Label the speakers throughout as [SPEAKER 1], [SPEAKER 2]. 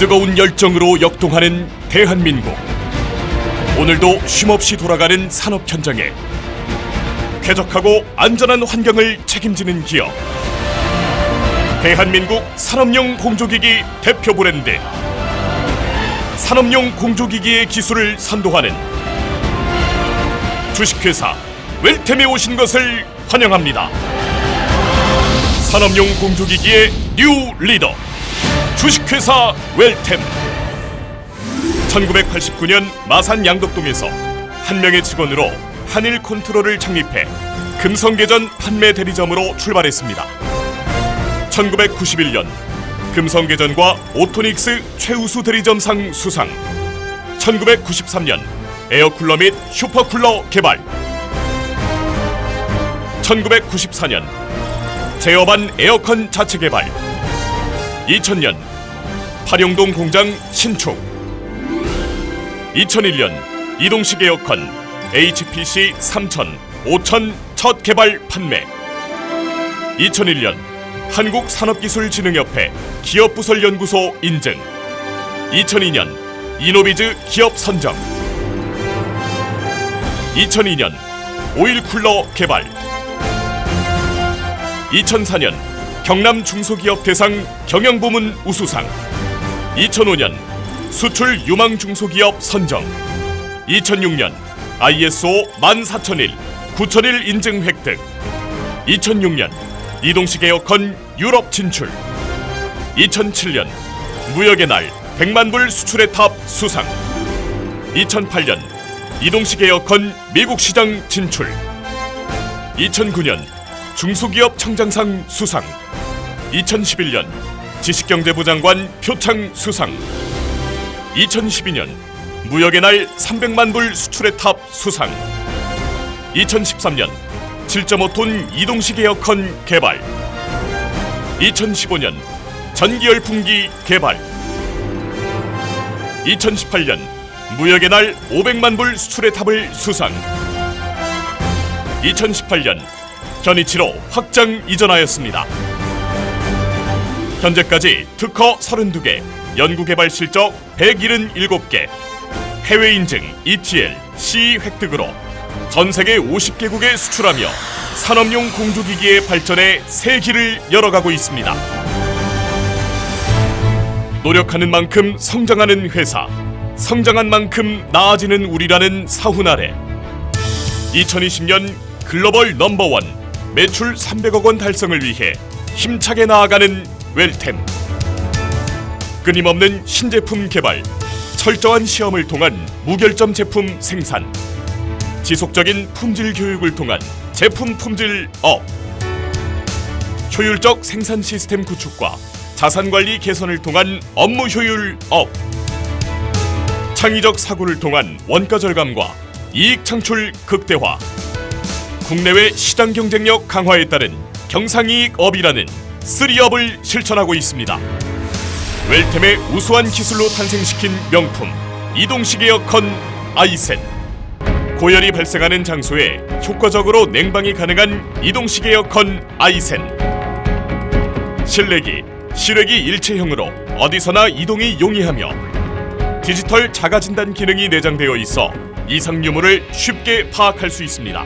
[SPEAKER 1] 뜨거운 열정으로 역동하는 대한민국. 오늘도 쉼없이 돌아가는 산업 현장에 쾌적하고 안전한 환경을 책임지는 기업. 대한민국 산업용 공조기기 대표 브랜드. 산업용 공조기기의 기술을 선도하는 주식회사 웰템에 오신 것을 환영합니다. 산업용 공조기기의 뉴 리더 주식회사 웰템. 1989년 마산 양덕동에서 한 명의 직원으로 한일 컨트롤을 창립해 금성계전 판매 대리점으로 출발했습니다. 1991년 금성계전과 오토닉스 최우수 대리점상 수상. 1993년 에어쿨러 및 슈퍼쿨러 개발. 1994년 제어반 에어컨 자체 개발. 2000년 파룡동 공장 신축 2001년 이동식 에어컨 HPC 3000, 5000 첫 개발 판매. 2001년 한국산업기술진흥협회 기업부설연구소 인증. 2002년 이노비즈 기업 선정. 2002년 오일 쿨러 개발. 2004년 경남 중소기업 대상 경영부문 우수상 2005년 수출 유망 중소기업 선정. 2006년 ISO 14001, 9001 인증 획득. 2006년 이동식 에어컨 유럽 진출. 2007년 무역의 날 100만 불 수출의 탑 수상. 2008년 이동식 에어컨 미국 시장 진출. 2009년 중소기업 청장상 수상. 2011년 지식경제부 장관 표창 수상. 2012년 무역의 날 300만 불 수출의 탑 수상. 2013년 7.5톤 이동식 에어컨 개발. 2015년 전기열풍기 개발. 2018년 무역의 날 500만 불 수출의 탑을 수상. 2018년 현이치로 확장 이전하였습니다. 현재까지 특허 32개, 연구개발 실적 177개, 해외 인증 ETL, CE 획득으로 전 세계 50개국에 수출하며 산업용 공조기기의 발전에 새 길을 열어가고 있습니다. 노력하는 만큼 성장하는 회사, 성장한 만큼 나아지는 우리라는 사훈 아래 2020년 글로벌 넘버원 매출 300억 원 달성을 위해 힘차게 나아가는 웰템. 끊임없는 신제품 개발 철저한 시험을 통한 무결점 제품 생산 지속적인 품질 교육을 통한 제품 품질 업 효율적 생산 시스템 구축과 자산 관리 개선을 통한 업무 효율 업 창의적 사고를 통한 원가 절감과 이익 창출 극대화 국내외 시장 경쟁력 강화에 따른 경상이익 업이라는 쓰리업을 실천하고 있습니다. 웰템의 우수한 기술로 탄생시킨 명품 이동식 에어컨 아이센 고열이 발생하는 장소에 효과적으로 냉방이 가능한 이동식 에어컨 아이센 실내기, 실외기 일체형으로 어디서나 이동이 용이하며 디지털 자가 진단 기능이 내장되어 있어 이상 유무를 쉽게 파악할 수 있습니다.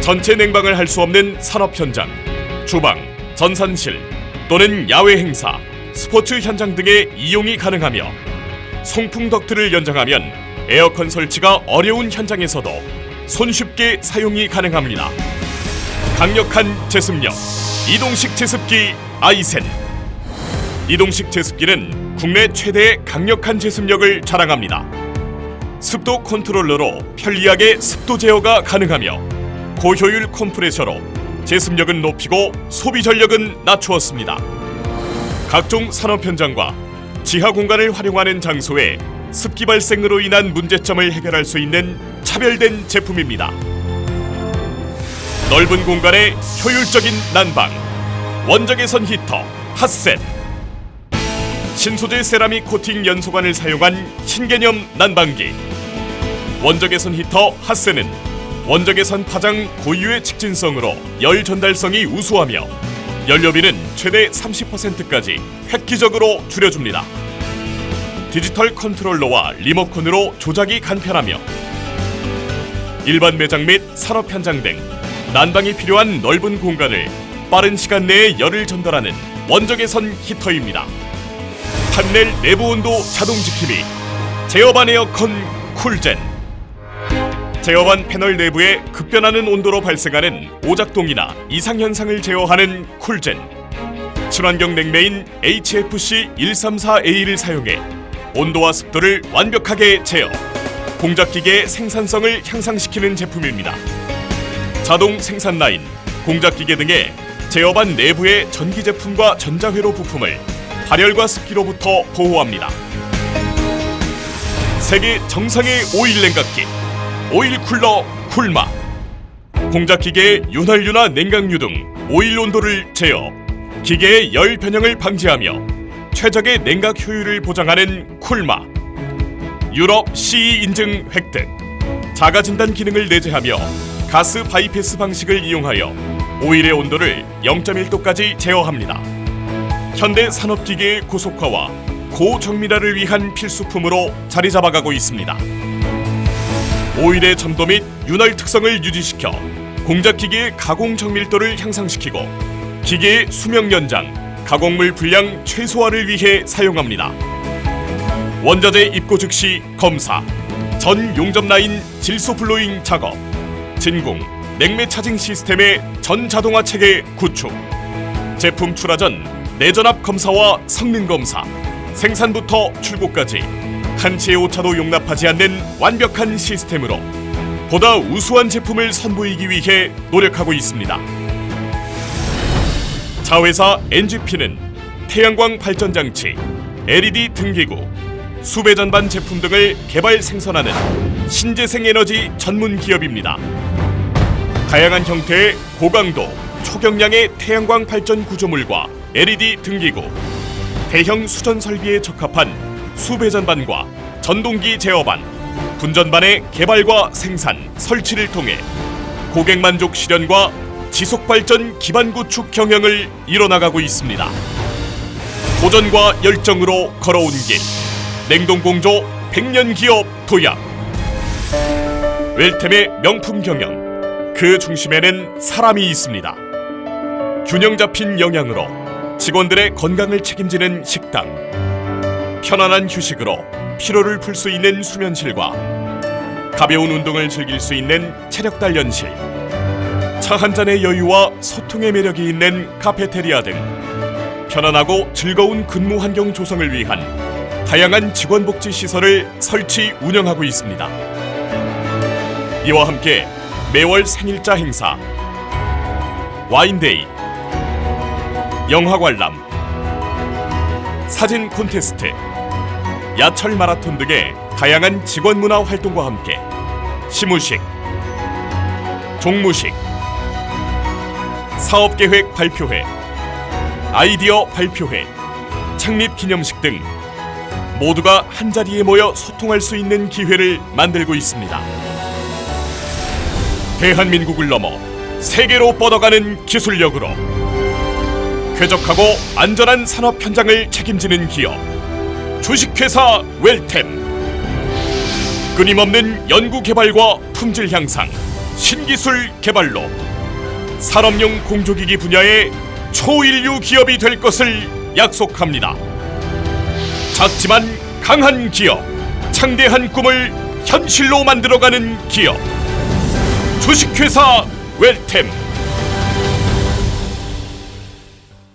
[SPEAKER 1] 전체 냉방을 할 수 없는 산업 현장, 주방, 전산실 또는 야외 행사, 스포츠 현장 등의 이용이 가능하며 송풍 덕트를 연장하면 에어컨 설치가 어려운 현장에서도 손쉽게 사용이 가능합니다. 강력한 제습력, 이동식 제습기 아이센. 이동식 제습기는 국내 최대의 강력한 제습력을 자랑합니다. 습도 컨트롤러로 편리하게 습도 제어가 가능하며 고효율 컴프레셔로 제습력은 높이고 소비 전력은 낮추었습니다. 각종 산업 현장과 지하 공간을 활용하는 장소에 습기 발생으로 인한 문제점을 해결할 수 있는 차별된 제품입니다. 넓은 공간에 효율적인 난방, 원적외선 히터, 핫셋, 신소재 세라믹 코팅 연소관을 사용한 신개념 난방기, 원적외선 히터 핫셋은 원적외선 파장 고유의 직진성으로 열 전달성이 우수하며 연료비는 최대 30%까지 획기적으로 줄여줍니다. 디지털 컨트롤러와 리모컨으로 조작이 간편하며 일반 매장 및 산업 현장 등 난방이 필요한 넓은 공간을 빠른 시간 내에 열을 전달하는 원적외선 히터입니다. 판넬 내부 온도 자동 지킴이 제어반 에어컨 쿨젠 제어반 패널 내부에 급변하는 온도로 발생하는 오작동이나 이상 현상을 제어하는 쿨젠 친환경 냉매인 HFC 134A를 사용해 온도와 습도를 완벽하게 제어 공작 기계의 생산성을 향상시키는 제품입니다. 자동 생산 라인, 공작 기계 등의 제어반 내부의 전기 제품과 전자회로 부품을 발열과 습기로부터 보호합니다. 세계 정상의 오일 냉각기 오일 쿨러 쿨마 공작 기계의 윤활유나 냉각유 등 오일 온도를 제어 기계의 열 변형을 방지하며 최적의 냉각 효율을 보장하는 쿨마 유럽 CE 인증 획득 자가 진단 기능을 내재하며 가스 바이패스 방식을 이용하여 오일의 온도를 0.1도까지 제어합니다. 현대 산업기계의 고속화와 고정밀화를 위한 필수품으로 자리 잡아가고 있습니다. 오일의 점도 및 윤활 특성을 유지시켜 공작 기계의 가공 정밀도를 향상시키고 기계의 수명 연장, 가공물 분량 최소화를 위해 사용합니다. 원자재 입고 즉시 검사, 전 용접 라인 질소 블로잉 작업, 진공, 냉매 차징 시스템의 전 자동화 체계 구축, 제품 출하 전 내전압 검사와 성능 검사, 생산부터 출고까지 한치의 오차도 용납하지 않는 완벽한 시스템으로 보다 우수한 제품을 선보이기 위해 노력하고 있습니다. 자회사 NGP는 태양광 발전 장치, LED 등기구, 수배 전반 제품 등을 개발 생산하는 신재생 에너지 전문 기업입니다. 다양한 형태의 고강도, 초경량의 태양광 발전 구조물과 LED 등기구, 대형 수전 설비에 적합한 수배 전반과 전동기 제어반, 분전반의 개발과 생산, 설치를 통해 고객 만족 실현과 지속 발전 기반 구축 경영을 이뤄나가고 있습니다. 도전과 열정으로 걸어온 길, 냉동 공조 100년 기업 도약. 웰템의 명품 경영, 그 중심에는 사람이 있습니다. 균형 잡힌 영양으로 직원들의 건강을 책임지는 식당. 편안한 휴식으로 피로를 풀 수 있는 수면실과 가벼운 운동을 즐길 수 있는 체력 단련실. 차 한 잔의 여유와 소통의 매력이 있는 카페테리아 등 편안하고 즐거운 근무 환경 조성을 위한 다양한 직원 복지 시설을 설치 운영하고 있습니다. 이와 함께 매월 생일자 행사, 와인데이, 영화 관람, 사진 콘테스트, 야철 마라톤 등의 다양한 직원 문화 활동과 함께 시무식, 종무식, 사업 계획 발표회, 아이디어 발표회, 창립 기념식 등 모두가 한 자리에 모여 소통할 수 있는 기회를 만들고 있습니다. 대한민국을 넘어 세계로 뻗어가는 기술력으로 쾌적하고 안전한 산업 현장을 책임지는 기업 주식회사 웰템 끊임없는 연구 개발과 품질 향상 신기술 개발로 산업용 공조기기 분야의 초일류 기업이 될 것을 약속합니다. 작지만 강한 기업, 창대한 꿈을 현실로 만들어가는 기업. 주식회사 웰템